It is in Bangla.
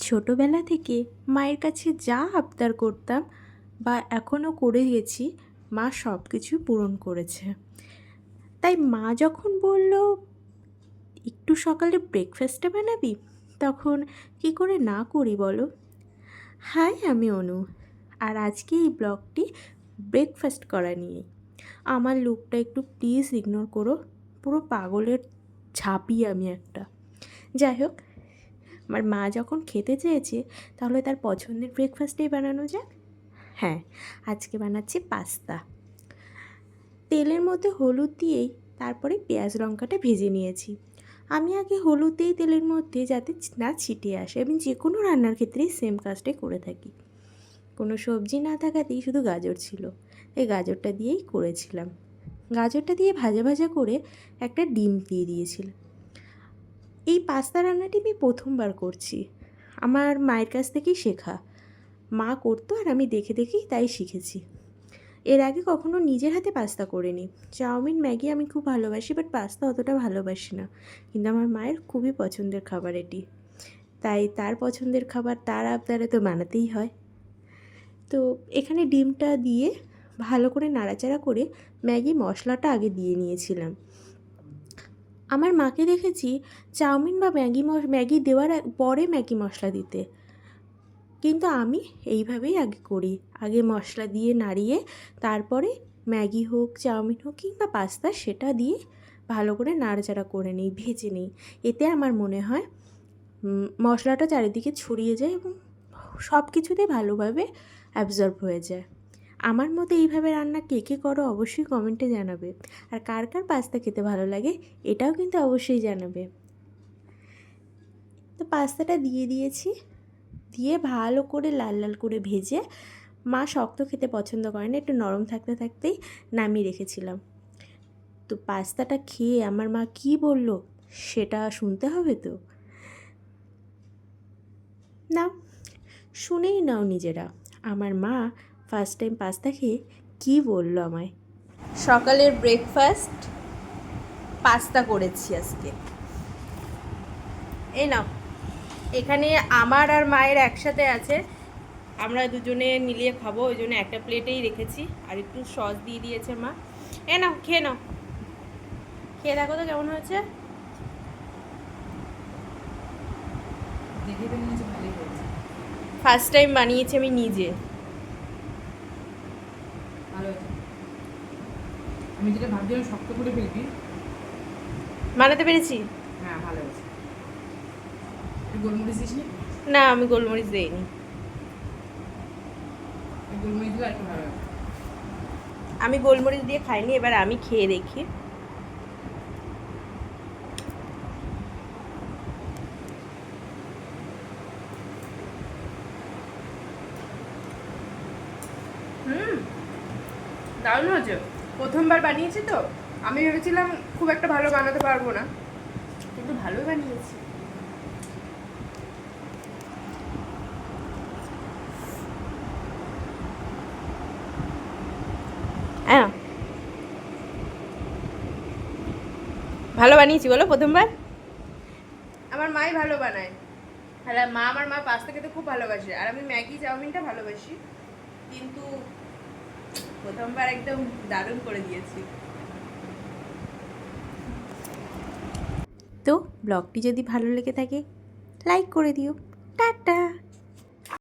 ছোটোবেলা থেকে মায়ের কাছে যা আবদার করতাম বা এখনও করে গেছি, মা সব কিছু পূরণ করেছে। তাই মা যখন বলল, একটু সকালে ব্রেকফাস্টটা বানাবি? তখন কি করে না করি বলো? হাই, আমি অনু। আর আজকে এই ব্লগটি ব্রেকফাস্ট করা নিয়ে। আমার লুকটা একটু প্লিজ ইগনোর করো। পুরো পাগলের ঝাঁপি আমি একটা। যাই হোক আমার মা যখন খেতে চেয়েছে, তাহলে তার পছন্দের ব্রেকফাস্টেই বানানো যাক। হ্যাঁ আজকে বানাচ্ছি পাস্তা। তেলের মধ্যে হলুদ দিয়েই তারপরে পেঁয়াজ লঙ্কাটা ভেজে নিয়েছি। আমি আগে হলুদ দিই তেলের মধ্যে যাতে না ছিটিয়ে আসে, আমি যে কোনো রান্নার ক্ষেত্রেই সেম কাজটাই করে থাকি। কোনো সবজি না থাকাতেই শুধু গাজর ছিল এই গাজরটা দিয়েই করেছিলাম। গাজরটা দিয়ে ভাজা ভাজা করে একটা ডিম দিয়ে দিয়েছিলাম। এই পাস্তা রান্নাটি আমি প্রথমবার করছি। আমার মায়ের কাছ থেকেই শেখা। মা করতো আর আমি দেখে দেখেই তাই শিখেছি। এর আগে কখনো নিজের হাতে পাস্তা করিনি। চাউমিন, ম্যাগি আমি খুব ভালোবাসি বাট পাস্তা অতটা ভালোবাসি না। কিন্তু আমার মায়ের খুবই পছন্দের খাবার এটি। তাই তার পছন্দের খাবার তার আবদারে তো বানাতেই হয়। তো এখানে ডিমটা দিয়ে ভালো করে নাড়াচাড়া করে ম্যাগি মশলাটা আগে দিয়ে নিয়েছিলাম। আমার মাকে দেখেছি চাউমিন বা ম্যাগি ম্যাগি দেওয়ার পরে ম্যাগি মশলা দিতে। কিন্তু আমি এইভাবেই আগে করি। আগে মশলা দিয়ে নাড়িয়ে তারপরে ম্যাগি হোক, চাউমিন হোক কিংবা পাস্তা সেটা দিয়ে ভালো করে নাড়াচাড়া করে নিই, ভেজে নিই। এতে আমার মনে হয় মশলাটা চারিদিকে ছড়িয়ে যায় এবং সব কিছুতেই ভালোভাবে অ্যাবজর্ব হয়ে যায়। আমার মতো এইভাবে রান্না কে কে করো অবশ্যই কমেন্টে জানাবে। আর কার কার পাস্তা খেতে ভালো লাগে এটাও কিন্তু অবশ্যই জানাবে। তো পাস্তাটা দিয়ে দিয়েছি। দিয়ে ভালো করে লাল লাল করে ভেজে মা শক্ত খেতে পছন্দ করে না, একটু নরম থাকতে থাকতেই নামিয়ে রেখেছিলাম। তো পাস্তাটা খেয়ে আমার মা কি বলল সেটা শুনতে হবে তো? না শুনেই নাও নিজেরা। আমার মা ফার্স্ট টাইম পাস্তা খেয়ে কী বলল আমায়? সকালের ব্রেকফাস্ট পাস্তা করেছি আজকে। এই নাও। এখানে আমার আর মায়ের একসাথে আছে। আমরা দুজনে মিলিয়ে খাব ওই জন্য একটা প্লেটেই রেখেছি। আর একটু সস দিয়ে দিয়েছে মা। এ নাও খেয়ে নাও। খেয়ে দেখো তো কেমন হয়েছে। ফার্স্ট টাইম বানিয়েছি আমি নিজে ভালো হয়েছে আমি যেটা ভাবছিলাম শক্ত করে ফেলবি। বানাতে পেরেছি? হ্যাঁ ভালো হয়েছে। গোলমরিচ দিস না আমি গোলমরিচ দিইনি। গোলমরিচ দিলে একটু ভালো আমি গোলমরিচ দিয়ে খাইনি এবার আমি খেয়ে দেখি। হুম দারুণ হয়েছে। প্রথমবার বানিয়েছি তো। আমি ভেবেছিলাম খুব একটা ভালো বানাতে পারব না। কিন্তু ভালোই বানিয়েছি। ভালো বানিয়েছি বলো প্রথমবার। আমার মাই ভালো বানায়। হ্যাঁ মা আমার মা পাস্তা খেতে খুব ভালোবাসে। আর আমি ম্যাগি চাউমিনটা ভালোবাসি। কিন্তু প্রথমবার একদম দারুণ করে দিয়েছি। তো ব্লগটি যদি ভালো লেগে থাকে লাইক করে দিও। টাটা!